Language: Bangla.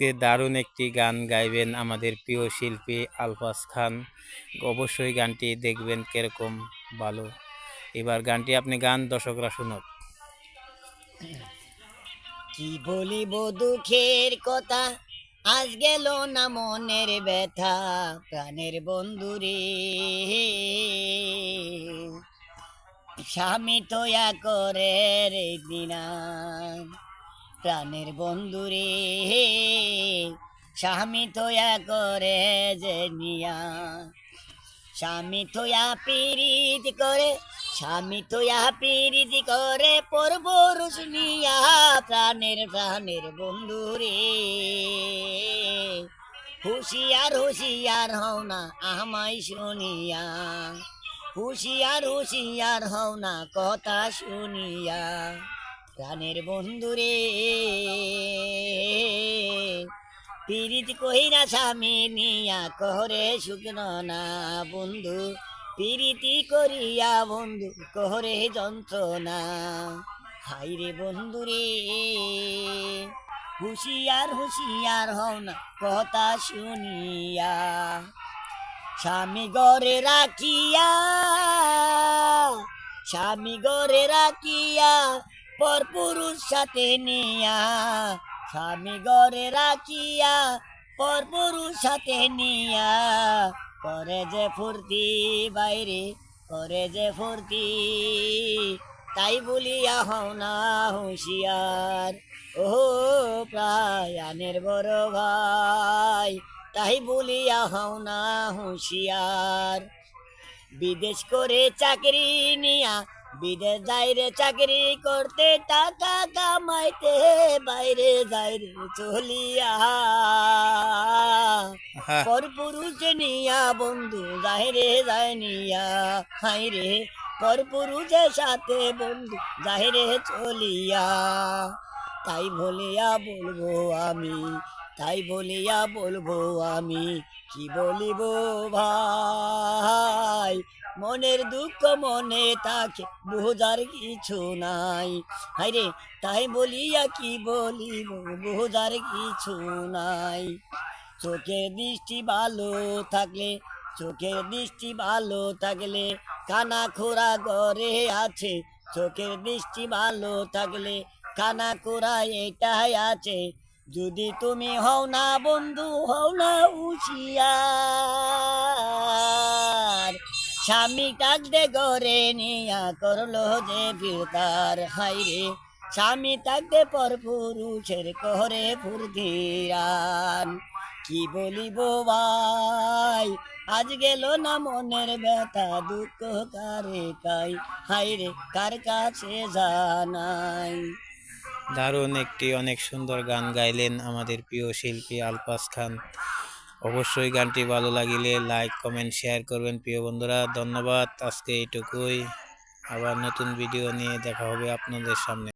আজকে দারুণ একটি গান গাইবেন আমাদের প্রিয় শিল্পী আলফাজ খান। অবশ্যই গানটি দেখবেন কীরকম ভালো। এবার গানটি আপনি গান, দর্শকরা শুনুন কি বলিব দুঃখের কথা? আজ গেল না মনের ব্যথা, প্রাণের বন্ধুরে স্বামী তোয়া করে রে দিনা প্রাণের বন্ধুরে স্বামী তোয়া করে যে নিয়া। স্বামী তোয়া পিরিত করে, স্বামী তোয়া পিরিত করে পরবরুষ নিয়া প্রাণের প্রাণের বন্ধু রে। হুশিয়ার হুশিয়ার হও না আমায় শুনিয়া। হুশিয়ার হুশিয়ার হও না কথা শুনিয়া। প্রাণের বন্ধু রে পিরিত কহিনা স্বামী নিয়া, কহরে শুকনো না বন্ধু। পিরিতি করিয়া বন্ধু, কহরে যন্ত্রণা। হাই রে বন্ধু রে হুশিয়ার হুশিয়ার হও না কথা শুনিয়া। স্বামী গড়ে রাখিয়া, স্বামী গড়ে রাখিয়া পর পুরুষ সাথে নিয়া, স্বামী গড়ে রাখিয়া, পর পুরুষ সাথে নিয়া। করে যে ফুর্তি বাইরে, করে যে ফুর্তি, তাই বলিয়া হও না হুঁশিয়ার। ও প্রায়ানের বড় ভাই, তাই বলিয়া হও না হুঁশিয়ার। বিদেশ করে চাকরি নিয়া বিদেশ যাইরে চাকরি করতে টাকা কামাইতে বাইরে যাইরে চলিয়া। হ্যাঁ। পর পুরুষ নিয়া বন্ধু যাহিরে যায় নিয়া। হাই রে পর পুরুষের সাথে বন্ধু যাহিরে চলিয়া। তাই বলিয়া বলব আমি তাই বলিয়া বলব আমি, কি বলিব ভাই? মনের দুঃখ মনে তাকে বোঝার কিছু নাই। হাইরে তাই বলিয়া কি বলিব, বোঝার কিছু নাই। চোখের দৃষ্টি ভালো থাকলে চোখের দৃষ্টি ভালো থাকলে কানা খোরা ঘরে আছে। চোখের দৃষ্টি ভালো থাকলে কানা খোরা এটাই আছে। যদি তুমি হও না বন্ধু, হও না হুশিয়ার। স্বামী কাকদে ঘরে নিয়া করল যে ফিরতার। হাইরে স্বামী তাকতে পর পুরুষের করে ফুরধিরান কি বলিব ভাই, আজ গেল না মনের ব্যথা, দুঃখ কারে কাই? হাইরে কার কাছে জানাই? দারুণ একটি, অনেক সুন্দর গান গাইলেন আমাদের প্রিয় শিল্পী আলপাস খান। অবশ্যই গানটি ভালো লাগিলে লাইক কমেন্ট শেয়ার করবেন প্রিয় বন্ধুরা। ধন্যবাদ, আজকে এইটুকুই। আবার নতুন ভিডিও নিয়ে দেখা হবে আপনাদের সামনে।